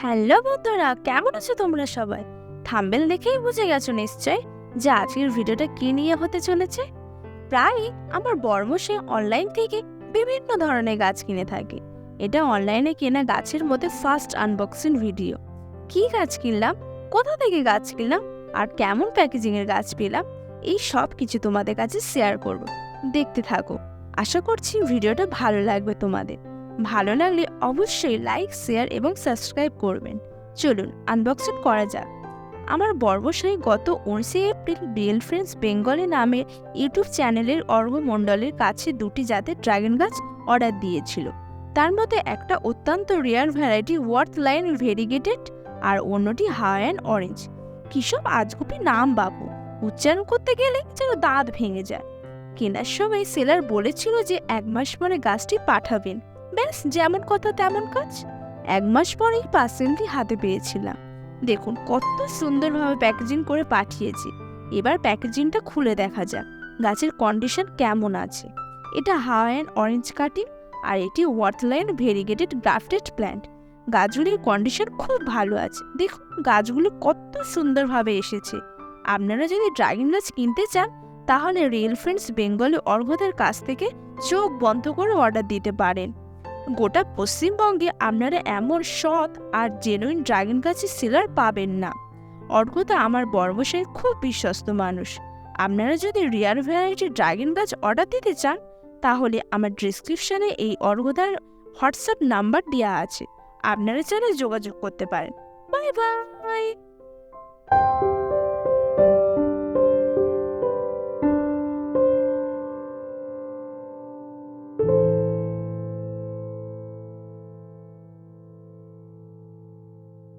Hello বন্ধুরা, কেমন আছো তোমরা সবাই? থাম্বেল দেখেই বুঝে গেছো নিশ্চয় যে আজকের ভিডিওটা কি নিয়ে হতে চলেছে? প্রায় আমার বর্মসে অনলাইন থেকে বিভিন্ন ধরনের গাছ কিনে থাকে। এটা অনলাইনে কেনা গাছের মধ্যে ফার্স্ট আনবক্সিং ভিডিও কি গাছ কিনলাম? কোথা থেকে গাছ কিনলাম? আর কেমন প্যাকেজিংয়ের গাছ পেলাম? এই সব কিছু তোমাদের কাছে শেয়ার করব। দেখতে থাকো। আশা করছি ভিডিওটা ভালো লাগবে তোমাদের। ভালো লাগলে অবশ্যই লাইক শেয়ার এবং সাবস্ক্রাইব করবেন। চলুন আনবক্সিং করা যাক। আমার বর্বসাই গত উনিশে এপ্রিল রিয়েল ফ্রেন্ডস বেঙ্গলি নামের ইউটিউব চ্যানেলের অর্ঘ মণ্ডলের কাছে দুটি জাতের ড্রাগন গাছ অর্ডার দিয়েছিল। তার মধ্যে একটা অত্যন্ত rare variety worth line variegated আর অন্যটি হাওয়ান অরেঞ্জ কিসব আজগুপি নাম বাবু, উচ্চারণ করতে গেলে যেন দাঁত ভেঙে যায়। কেনার সময় সেলার বলেছিল যে এক মাস পরে গাছটি পাঠাবেন। ব্যাস, যেমন কথা তেমন কাজ। এক মাস পরেই পার্সেলটি হাতে পেয়েছিলাম। দেখুন, কত সুন্দরভাবে প্যাকেজিং করে পাঠিয়েছি। এবার প্যাকেজিংটা খুলে দেখা যাক, গাছের কন্ডিশন কেমন আছে। এটা হাওয়াইয়ান অরেঞ্জ কাটিং, আর এটি worth line variegated grafted plant. গাছগুলির কন্ডিশন খুব ভালো আছে। দেখুন, গাছগুলো কত সুন্দরভাবে এসেছে। আপনারা যদি ড্রাগন গাছ কিনতে চান, তাহলে রিয়েল ফ্রেন্ডস বেঙ্গলি অর্ঘদের কাছ থেকে চোখ বন্ধ করে অর্ডার দিতে পারেন। গোটা পশ্চিমবঙ্গে আপনারা এমন সৎ আর জেনুইন ড্রাগন গাছের সেলার পাবেন না। অর্ঘতা আমার বর্মশের খুব বিশ্বস্ত মানুষ। আপনারা যদি রিয়ার ভ্যারাইটির ড্রাগন গাছ অর্ডার দিতে চান, তাহলে আমার ডিসক্রিপশনে এই অর্ঘতার হোয়াটসঅ্যাপ নাম্বার দেওয়া আছে। আপনারা চাইলে যোগাযোগ করতে পারেন। Bye bye!